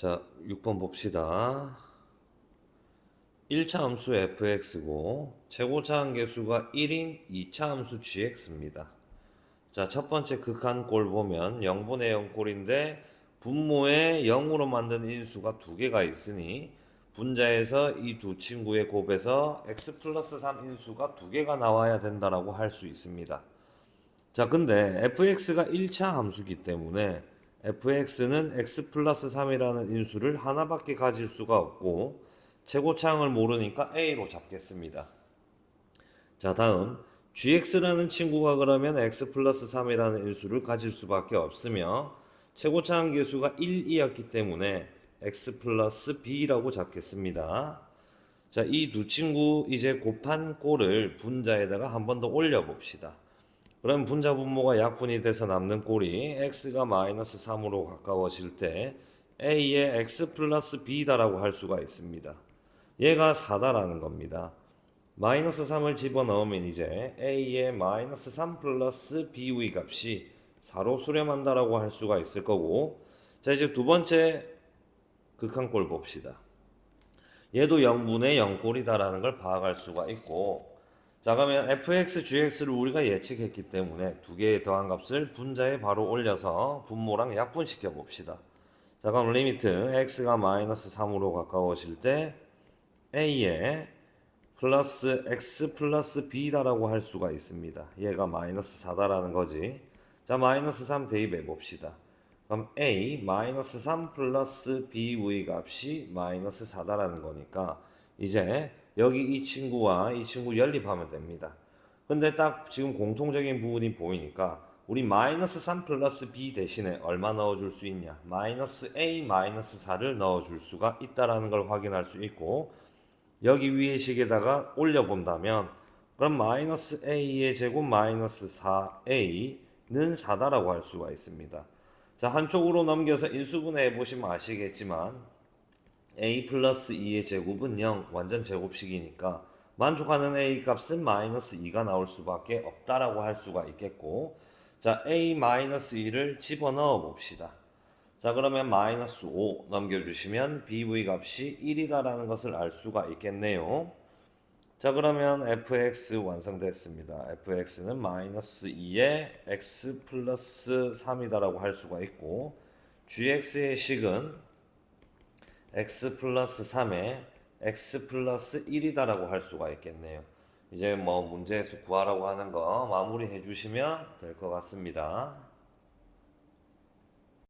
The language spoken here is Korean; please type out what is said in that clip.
자, 6번 봅시다. 1차 함수 fx고 최고차 함계수가 1인 2차 함수 gx입니다. 자, 첫 번째 극한 꼴 보면 0분의 0꼴인데 분모에 0으로 만든 인수가 두 개가 있으니 분자에서 이 두 친구의 곱에서 x 플러스 3 인수가 두 개가 나와야 된다라고 할 수 있습니다. 자, 근데 fx가 1차 함수기 때문에 fx는 x 플러스 3이라는 인수를 하나밖에 가질 수가 없고 최고차항을 모르니까 a로 잡겠습니다. 자, 다음 gx라는 친구가 그러면 x 플러스 3이라는 인수를 가질 수밖에 없으며 최고차항 계수가 1이었기 때문에 x 플러스 b라고 잡겠습니다. 자, 이 두 친구 이제 곱한 꼴을 분자에다가 한 번 더 올려 봅시다. 그럼 분자 분모가 약분이 돼서 남는 꼴이 x가 마이너스 3으로 가까워질 때 a의 x 플러스 b다라고 할 수가 있습니다. 얘가 4다라는 겁니다. 마이너스 3을 집어넣으면 이제 a의 마이너스 3 플러스 b의 값이 4로 수렴한다라고 할 수가 있을 거고 자 이제 두 번째 극한꼴 봅시다. 얘도 0분의 0꼴이다라는 걸 파악할 수가 있고 자 그러면 fx, gx를 우리가 예측했기 때문에 두 개의 더한 값을 분자에 바로 올려서 분모랑 약분시켜 봅시다. 자 그럼 리미트 x가 마이너스 3으로 가까워질 때 a에 플러스 x 플러스 b다라고 할 수가 있습니다. 얘가 마이너스 4다라는 거지. 자 마이너스 3 대입해 봅시다. 그럼 a 마이너스 3 플러스 b의 값이 마이너스 4다라는 거니까 이제 여기 이 친구와 이 친구 연립하면 됩니다. 근데 딱 지금 공통적인 부분이 보이니까 우리 마이너스 3 플러스 b 대신에 얼마 넣어줄 수 있냐? 마이너스 a 마이너스 4를 넣어줄 수가 있다라는 걸 확인할 수 있고 여기 위에 식에다가 올려본다면 그럼 마이너스 a의 제곱 마이너스 4a는 4다라고 할 수가 있습니다. 자 한쪽으로 넘겨서 인수분해 해보시면 아시겠지만 a 플러스 2의 제곱은 0 완전 제곱식이니까 만족하는 a 값은 마이너스 2가 나올 수밖에 없다라고 할 수가 있겠고 자 a 마이너스 2를 집어넣어 봅시다. 자 그러면 마이너스 5 넘겨주시면 bv 값이 1이다라는 것을 알 수가 있겠네요. 자 그러면 fx 완성됐습니다. fx는 마이너스 2에 x 플러스 3이다라고 할 수가 있고 gx의 식은 x 플러스 3에 x 플러스 1이다라고 할 수가 있겠네요. 이제 뭐 문제에서 구하라고 하는 거 마무리해 주시면 될 것 같습니다.